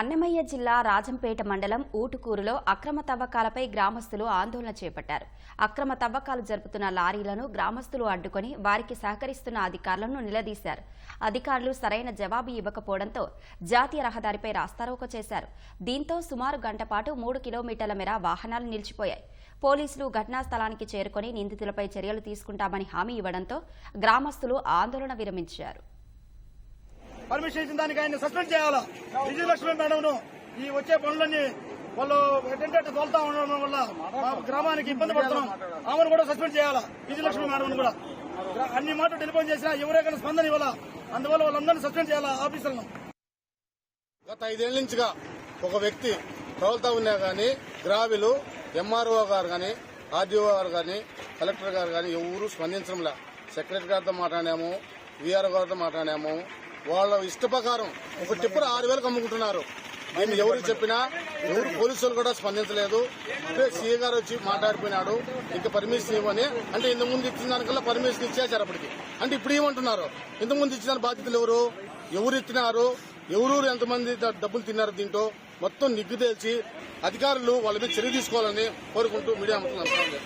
అన్నమయ్య జిల్లా రాజంపేట మండలం ఊటుకూరులో అక్రమ తవ్వకాలపై గ్రామస్తులు ఆందోళన చేపట్టారు. అక్రమ తవ్వకాలు జరుపుతున్న లారీలను గ్రామస్తులు అడ్డుకొని వారికి సహకరిస్తున్న అధికారులను నిలదీశారు. అధికారులు సరైన జవాబు ఇవ్వకపోవడంతో జాతీయ రహదారిపై రాస్తారోకో చేశారు. దీంతో సుమారు గంట పాటు మూడు కిలోమీటర్ల మేర వాహనాలు నిలిచిపోయాయి. పోలీసులు ఘటనా స్థలానికి చేరుకొని నిందితులపై చర్యలు తీసుకుంటామని హామీ ఇవ్వడంతో గ్రామస్తులు ఆందోళన విరమించారు. పర్మిషన్ ఇచ్చిన దానికి ఆయన సస్పెండ్ చేయాలా? విజయలక్ష్మి మేడంను ఈ వచ్చే పనులన్నీ వాళ్ళు ఏంటంటే తోలుతా ఉండడం వల్ల మా గ్రామానికి ఇబ్బంది పడుతున్నాం. ఆమెను కూడా సస్పెండ్ చేయాలా? విజయలక్ష్మి మేడం కూడా. అన్ని మాటలు టెలిఫోన్ చేసినా ఎవరైనా స్పందన ఇవ్వాలా? అందువల్ల వాళ్ళందరినీ సస్పెండ్ చేయాలా ఆఫీసర్లను? గత ఐదేళ్ళ నుంచిగా ఒక వ్యక్తి తోలుతా ఉన్నా గానీ గ్రావిలు ఎంఆర్ఓ గారు గాని ఆర్డీఓ గారు గాని కలెక్టర్ గారు గాని ఎవరు స్పందించడంలా సెక్రటరీ గారితో మాట్లాడాము వీఆర్ఓ గారితో మాట్లాడాము వాళ్ళ ఇష్ట ప్రకారం ఒక టిప్పర్ ఆరు వేలకు అమ్ముకుంటున్నారు. మేము ఎవరు చెప్పినా ఎవరు పోలీసులు కూడా స్పందించలేదు. ఇప్పుడే సీఏ గారు వచ్చి మాట్లాడిపోయినాడు. ఇంకా పర్మిషన్ ఇవ్వని. అంటే ఇంతకుముందు ఇచ్చిన దానికల్లా పర్మిషన్ ఇచ్చేసారు అప్పటికి. అంటే ఇప్పుడు ఏమంటున్నారు? ఇంతకుముందు ఇచ్చిన బాధ్యతలు ఎవరు? ఎవరు ఇచ్చినారు? ఎవరు ఎంతమంది డబ్బులు తిన్నారు దీంట్లో? మొత్తం నిగ్గు తేల్చి అధికారులు వాళ్ళ మీద చర్య తీసుకోవాలని కోరుకుంటూ మీడియా నమస్కారం